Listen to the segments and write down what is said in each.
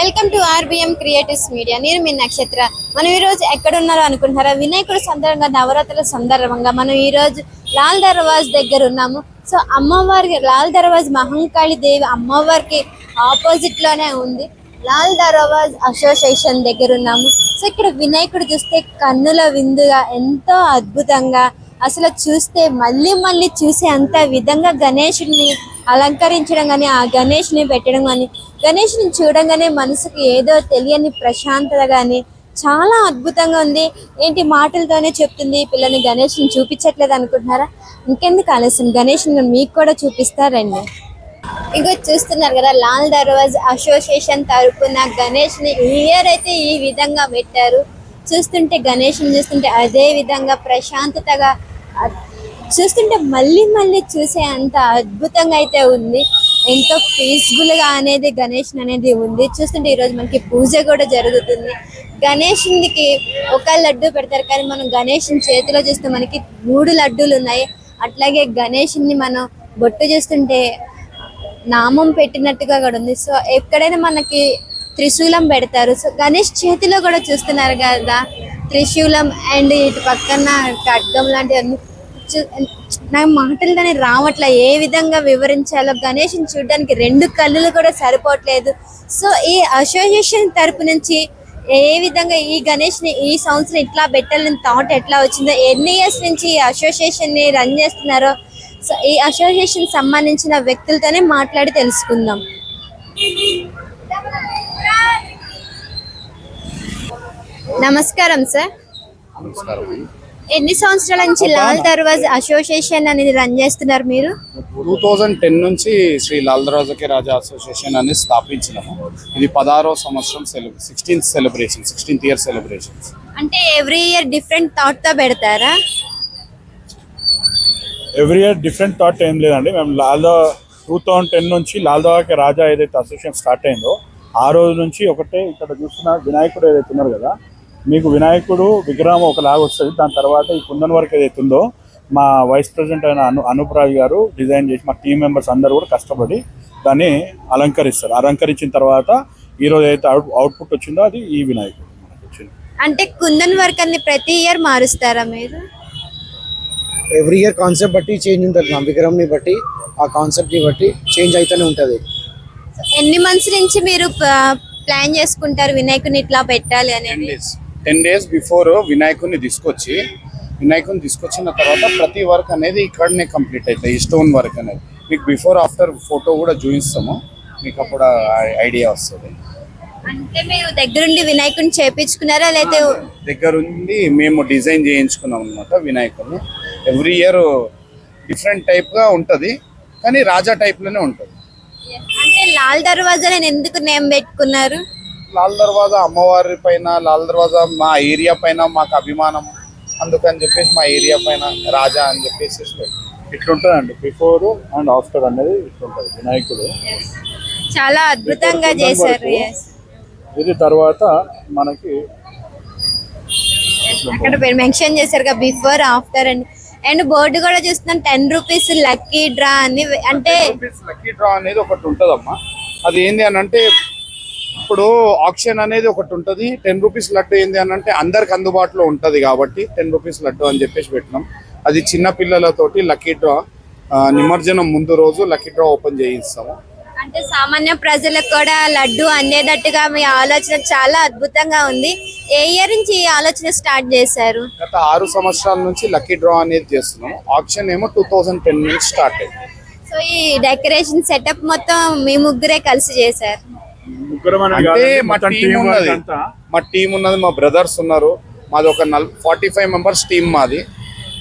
Welcome to RBM creatives media. నేను మీ నక్షత్ర. మనం ఈరోజు ఎక్కడున్నారో ఎక్కడ ఉన్నారో అనుకుంటారా వినాయకుడు సందర్భంగా నవరాత్రుల సందర్భంగా మనం ఈ రోజు లాల్ దర్వాజ్ దగ్గర ఉన్నాము. సో అమ్మవారికి లాల్ దర్వాజ్ మహంకాళి దేవి అమ్మవారికి ఆపోజిట్లోనే ఉంది. లాల్ దర్వాజ్ అసోసియేషన్ దగ్గర ఉన్నాము. సో ఇక్కడ వినాయకుడు చూస్తే కన్నుల విందుగా ఎంతో అద్భుతంగా అసలు చూస్తే మళ్ళీ మళ్ళీ చూసే అంత విధంగా గణేషుడిని అలంకరించడం కానీ ఆ గణేష్ని పెట్టడం కానీ గణేష్ని చూడంగానే మనసుకు ఏదో తెలియని ప్రశాంతత కానీ చాలా అద్భుతంగా ఉంది. ఏంటి మాటలతోనే చెప్తుంది పిల్లని గణేష్ని చూపించట్లేదు అనుకుంటున్నారా? ఇంకెందుకు ఆలస్యం? గణేష్ని మీకు కూడా చూపిస్తారండి. ఇగో చూస్తున్నారు కదా లాల్ దర్వాజ్ అసోసియేషన్ తరపున గణేష్ని ఇయర్ అయితే ఈ విధంగా పెట్టారు. చూస్తుంటే గణేష్ని చూస్తుంటే అదే విధంగా ప్రశాంతతగా చూస్తుంటే మళ్ళీ మళ్ళీ చూసే అంత అద్భుతంగా అయితే ఉంది. ఎంతో పీస్ఫుల్గా అనేది గణేష్ అనేది ఉంది. చూస్తుంటే ఈరోజు మనకి పూజ కూడా జరుగుతుంది. గణేషునికి ఒక లడ్డు పెడతారు. కానీ మనం గణేష్ చేతిలో చూస్తే మనకి మూడు లడ్డూలు ఉన్నాయి. అట్లాగే గణేషుని మనం బొట్టు చూస్తుంటే నామం పెట్టినట్టుగా కూడా ఉంది. సో ఎక్కడైనా మనకి త్రిశూలం పెడతారు. సో గణేష్ చేతిలో కూడా చూస్తున్నారు కదా త్రిశూలం అండ్ ఇటు పక్కన ఖడ్గం లాంటివన్నీ చూ- మాటలు కానీ రావట్లే. ఏ విధంగా వివరించాలో గణేష్ని చూడడానికి రెండు కళ్ళు కూడా సరిపోవట్లేదు. సో ఈ అసోసియేషన్ తరపు నుంచి ఏ విధంగా ఈ గణేష్ని ఈ సంవత్సరం ఇట్లా పెట్టాలని థాట్ ఎట్లా వచ్చిందో ఎన్ని ఇయర్స్ నుంచి ఈ అసోసియేషన్ని రన్ చేస్తున్నారో సో ఈ అసోసియేషన్ సంబంధించిన వ్యక్తులతోనే మాట్లాడి తెలుసుకుందాం. నమస్కారం సార్ నమస్కారం. ఎన్ని సంవత్సరాల నుంచి లాల్ దర్వాజ్ అసోసియేషన్ అనేది రన్ చేస్తున్నారు మీరు? టూ థౌజండ్ టెన్ నుంచి శ్రీ లాల్ దర్వాజకి రాజా అసోసియేషన్ అని స్థాపించినాము. ఇది పదహారో సంవత్సరం sixteenth celebration sixteenth year celebrations అంటే ఎవ్రీ ఇయర్ డిఫరెంట్ థాట్తో పెడతారా? ఎవ్రీ ఇయర్ డిఫరెంట్ థాట్ ఏం లేదండి. మేము లాల్దా టూ థౌజండ్ టెన్ నుంచి లాల్దాకి రాజా ఏదైతే అసోసియేషన్ స్టార్ట్ అయిందో ఆ రోజు నుంచి ఒకటే ఇక్కడ చూస్తున్న వినాయకుడు ఏదైతే ఉన్నారు కదా మీకు వినాయకుడు విగ్రహం ఒకలాగా వస్తుంది. దాని తర్వాత ఈ కుందన్ వర్క్ ఏదైతే ఉందో మా వైస్ ప్రెసిడెంట్ అయిన అను అనూప్ రాజు గారు డిజైన్ చేసి మా టీం మెంబర్స్ అందరూ కూడా కష్టపడి దాన్ని అలంకరిస్తారు. అలంకరించిన తర్వాత ఈరోజు ఏదైతే అవుట్ అవుట్పుట్ వచ్చిందో అది ఈ వినాయకుడు మనకు వచ్చింది. అంటే కుందన్ వర్క్ అన్ని ప్రతి ఇయర్ మారుస్తారా మీరు? ఎవ్రీ ఇయర్ కాన్సెప్ట్ బట్టి చేంజ్ ఉంటుంది మా విగ్రహంని బట్టి ఆ కాన్సెప్ట్ని బట్టి చేంజ్ అయితేనే ఉంటుంది. ఎన్ని మంత్స్ నుంచి మీరు ప్లాన్ చేసుకుంటారు వినాయకుని ఇట్లా పెట్టాలి అనేది? టెన్ డేస్ బిఫోర్ వినాయకుడిని తీసుకొచ్చి వినాయకుడిని తీసుకొచ్చిన తర్వాత ప్రతి వర్క్ అనేది ఇక్కడనే కంప్లీట్ అవుతాయి ఈ స్టోన్ వర్క్ అనేది. మీకు బిఫోర్ ఆఫ్టర్ ఫోటో కూడా చూపిస్తాము మీకు అప్పుడు ఐడియా వస్తుంది. అంటే మీరు దగ్గరుండి వినాయకుని చేపించుకున్నారా లేకపోతే దగ్గరుండి మేము డిజైన్ చేయించుకున్నాం అనమాట వినాయకుడిని ఎవ్రీ ఇయర్ డిఫరెంట్ టైప్గా ఉంటుంది కానీ రాజా టైప్లోనే ఉంటుంది. అంటే లాల్ దర్వాజా నేను ఎందుకు నేమ్ పెట్టుకున్నారు? లాల్ దర్వాజా అమ్మవారి పైన లాల్ దర్వాజా మా ఏరియా పైన మాకు అభిమానం. అందుకని చెప్పేసి మా ఏరియా పైన రాజా అని చెప్పేసి. ఇట్లుంటుందండి. బిఫోర్ అండ్ ఆఫ్టర్ అనేది ఇట్లుంటుంది వినాయకుడు. చాలా అద్భుతంగా చేశారు. ఇది తర్వాత మనకి అక్కడ మెన్షన్ చేశారు before after and and board కూడా చూస్తున్నాం టెన్ రూపీస్ లక్కీ డ్రా అని. అంటే లక్కీ డ్రా అనేది ఒకటి ఉంటుందమ్మా. అది ఏంది అని అంటే ఇప్పుడు ఆప్షన్ అనేది ఒకటి ఉంటుంది. టెన్ రూపీస్ లడ్డు ఏంది అని అంటే అందరికి అందుబాటులో ఉంటుంది కాబట్టి టెన్ రూపీస్ లడ్డు అని చెప్పేసి పెట్టినాం. అది చిన్న పిల్లలతోటి లక్కీ డ్రా నిమజ్జనం ముందు రోజు లక్కీ డ్రా ఓపెన్ చేయిస్తాము. అంటే సామాన్య ప్రజలకు కూడా లడ్డు అందేటట్టుగా మీ ఆలోచన చాలా అద్భుతంగా ఉంది. ఏ ఇయర్ నుంచి ఈ ఆలోచన స్టార్ట్ చేశారు? గత ఆరు సంవత్సరాల నుంచి లక్కీ డ్రా అనేది చేస్తున్నాం. ఆప్షన్ ఏమో టూ థౌజండ్ టెన్ నుంచి స్టార్ట్ అయింది సో ఈ డెకరేషన్ సెటప్ మొత్తం మీ ముగ్గురే కలిసి చేశారు. అంటే మా టీం ఉన్నది. మా టీం ఉన్నది మా బ్రదర్స్ ఉన్నారు. మాది ఒక నల్ ఫార్టీ ఫైవ్ మెంబర్స్ టీం మాది.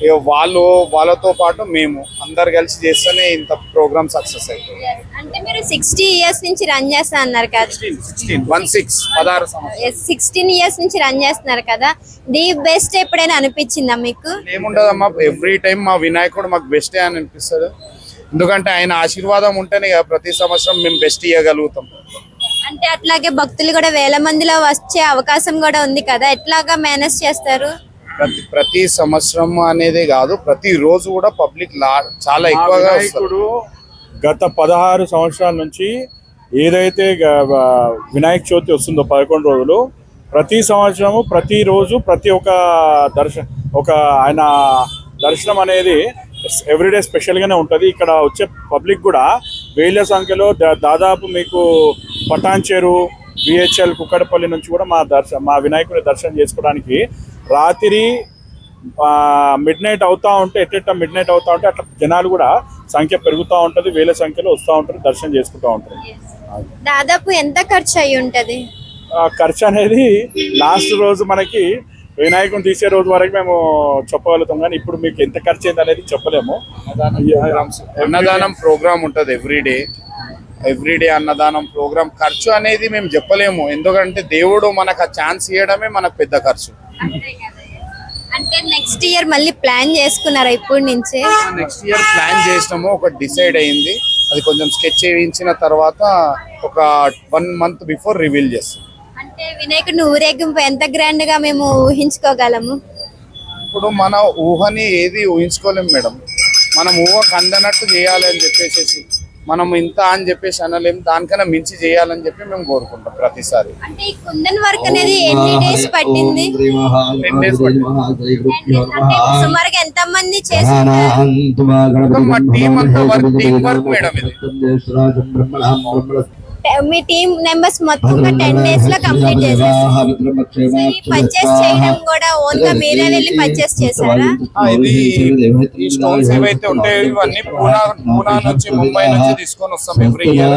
ఇక వాళ్ళు వాళ్ళతో పాటు మేము అందరు కలిసి చేస్తేనే ఇంత ప్రోగ్రామ్ సక్సెస్ అవుతుంది అంటే మీరు సిక్స్టీ ఇయర్స్ నుంచి రన్ చేస్తా అన్నారు కదా. వన్ సిక్స్ పదహారు సిక్స్టీన్ ఇయర్స్ నుంచి రన్ చేస్తున్నారు కదా. ది బెస్ట్ ఎప్పుడైనా అనిపించిందా మీకు? ఏముండదమ్మా ఎవ్రీ టైం మా వినాయకుడు మాకు బెస్టే అని అనిపిస్తుంది. ఎందుకంటే ఆయన ఆశీర్వాదం ఉంటేనే ప్రతి సంవత్సరం మేము బెస్ట్ ఇవ్వగలుగుతాం అంటే అట్లాగే భక్తులు కూడా వేల మందిలో వచ్చే అవకాశం కూడా ఉంది కదా. ఎట్లాగా మేనేజ్ చేస్తారు? ప్రతి ప్రతి సంవత్సరం అనేది కాదు ప్రతి రోజు కూడా పబ్లిక్ లా చాలా ఎక్కువగా వినాయకుడు గత పదహారు సంవత్సరాల నుంచి ఏదైతే వినాయక చవితి వస్తుందో పదకొండు రోజులు ప్రతి సంవత్సరము ప్రతిరోజు ప్రతి ఒక్క దర్శన ఒక ఆయన దర్శనం అనేది ఎవ్రీడే స్పెషల్గానే ఉంటుంది. ఇక్కడ వచ్చే పబ్లిక్ కూడా వేల సంఖ్యలో దాదాపు మీకు పటాన్చేరు బిహెచ్ఎల్ కుక్కడపల్లి నుంచి కూడా మా దర్శ మా వినాయకుడి దర్శనం చేసుకోవడానికి రాత్రి మిడ్ నైట్ అవుతా ఉంటే ఎట్ట మిడ్ నైట్ అవుతా ఉంటే అట్లా జనాలు కూడా సంఖ్య పెరుగుతూ ఉంటుంది వేల సంఖ్యలో వస్తూ ఉంటారు దర్శనం చేసుకుంటూ ఉంటారు దాదాపు ఎంత ఖర్చు అయి ఉంటది? ఖర్చు అనేది లాస్ట్ రోజు మనకి వినాయకుని తీసే రోజు వరకు మేము చెప్పగలుగుతాం కానీ ఇప్పుడు మీకు ఎంత ఖర్చు అయింది అనేది చెప్పలేము. అన్నదానం ప్రోగ్రామ్ ఉంటుంది ఎవ్రీడే ఎవ్రీడే అన్నదానం ప్రోగ్రామ్ ఖర్చు అనేది మేము చెప్పలేము. ఎందుకంటే దేవుడు మనకు ఆ ఛాన్స్ ఇవ్వడమే మనకు పెద్ద ఖర్చు. అంటే నెక్స్ట్ ఇయర్ మళ్ళీ ప్లాన్ చేసుకున్నారా ఇప్పటి నుంచే? నెక్స్ట్ ఇయర్ ప్లాన్ చేసినాము ఒక డిసైడ్ అయింది. అది కొంచెం స్కెచ్ వేయించిన తర్వాత ఒక వన్ మంత్ బిఫోర్ రివీల్ చేస్తాం. అంటే వినాయకుడిని ఊరేగింపు ఎంత గ్రాండ్గా మేము ఊహించుకోగలము? ఇప్పుడు మన ఊహని ఏది ఊహించుకోలేం మేడం. మనం ఊహకు అందనట్టు చేయాలి అని చెప్పేసి మనం ఇంత అని చెప్పేసి అనలేం దానికన్నా మించి చేయాలని చెప్పి మేము కోరుకుంటాం ప్రతిసారి అంటే ఈ కుందన్ వర్క్ అనేది ఎన్ని డేస్ పట్టింది Ten days అంటే సుమారుగా ఎంత మంది చేస్తున్నారు మా team అంతా work, team work మేడం ఇది. మీ టీమ్ మెంబర్స్ మొత్తం టెన్ డేస్లో కంప్లీట్ చేసేస్తారు సో ఈ పర్చేస్ చేయడం కూడా ఓన్గా మీరే వెళ్ళి పర్చేస్ చేశారా? ఆ, ఇది ఈ స్టోన్స్ ఏవైతే ఉంటాయో ఇవన్నీ పూనా పూనా నుంచి ముంబై నుంచి తీసుకొని వస్తాం ఎవ్రీ ఇయర్.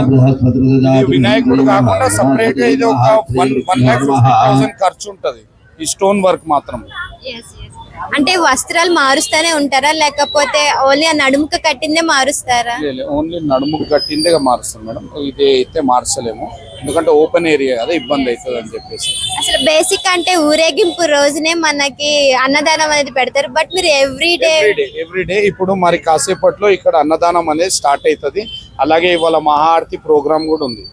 వినాయకుడు కాకుండా సపరేట్గా ఇది ఒక one one lakh fifty thousand ఖర్చు ఉంటది. ఈ స్టోన్ వర్క్ మాత్రం. Yes, yes. అంటే వస్త్రాలు మారుస్తానే ఉంటారా? లేకపోతే ఓన్లీ ఆ నడుముక కట్టిందే మారుస్తారా? ఓన్లీ నడుముకు కట్టిందే మారుస్తాం మేడం. ఇది అయితే మార్చలేము ఎందుకంటే ఓపెన్ ఏరియా కదా ఇబ్బంది అవుతుంది అని చెప్పేసి. అసలు బేసిక్ అంటే ఊరేగింపు రోజునే మనకి అన్నదానం అనేది పెడతారు. బట్ మీరు ఎవ్రీ డే ఎవ్రీడే ఎవ్రీడే ఇప్పుడు మరి కాసేపట్లో ఇక్కడ అన్నదానం అనేది స్టార్ట్ అవుతుంది. అలాగే ఇవాళ మహాఆరతి ప్రోగ్రామ్ కూడా ఉంది.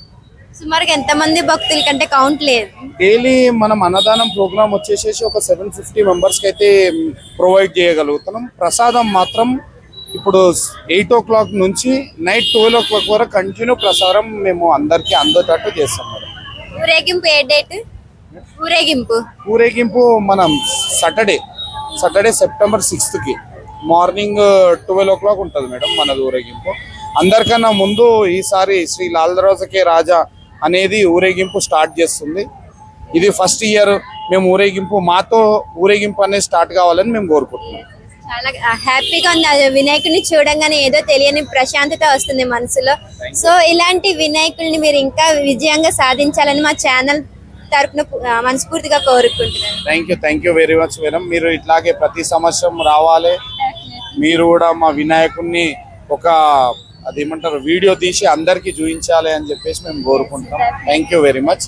సుమారుగా ఎంత మంది భక్తుల కంటే కౌంట్ లేదు. డైలీ మనం అన్నదానం ప్రోగ్రామ్ వచ్చేసేసి ఒక సెవెన్ ఫిఫ్టీ మెంబర్స్కి అయితే ప్రొవైడ్ చేయగలుగుతున్నాం. ప్రసాదం మాత్రం ఇప్పుడు ఎయిట్ ఓ క్లాక్ నుంచి నైట్ ట్వెల్వ్ ఓ క్లాక్ వరకు కంటిన్యూ ప్రసారం మేము అందరికీ అందేటట్టు చేస్తాం మేడం. ఊరేగింపు ఏ డేట్ ఊరేగింపు. ఊరేగింపు మనం సాటర్డే సాటర్డే సెప్టెంబర్ సిక్స్త్కి మార్నింగ్ ట్వెల్వ్ ఓ క్లాక్ ఉంటుంది మేడం మనది ఊరేగింపు. అందరికన్నా ముందు ఈసారి శ్రీ లాల్ దర్వాజకే రాజా అనేది ఊరేగింపు స్టార్ట్ చేస్తుంది. ఇది ఫస్ట్ ఇయర్ మేము ఊరేగింపు మాతో ఊరేగింపు అనేది స్టార్ట్ కావాలని మేము కోరుకుంటున్నాం. చాలా హ్యాపీగా ఉంది. వినాయకుడిని చూడంగానే ఏదో తెలియని ప్రశాంతత వస్తుంది మనసులో. సో ఇలాంటి వినాయకుడిని మీరు ఇంకా విజయంగా సాధించాలని మా ఛానల్ తరపున ఆ, మనస్ఫూర్తిగా కోరుకుంటున్నాను. Thank you thank you very much madam మీరు ఇట్లాగే ప్రతి సంవత్సరం రావాలి. మీరు కూడా మా వినాయకుడిని ఒక అదేమంటారు వీడియో తీసి అందరికీ చూపించాలి అని చెప్పేసి మేము కోరుకుంటున్నాం. Thank you very much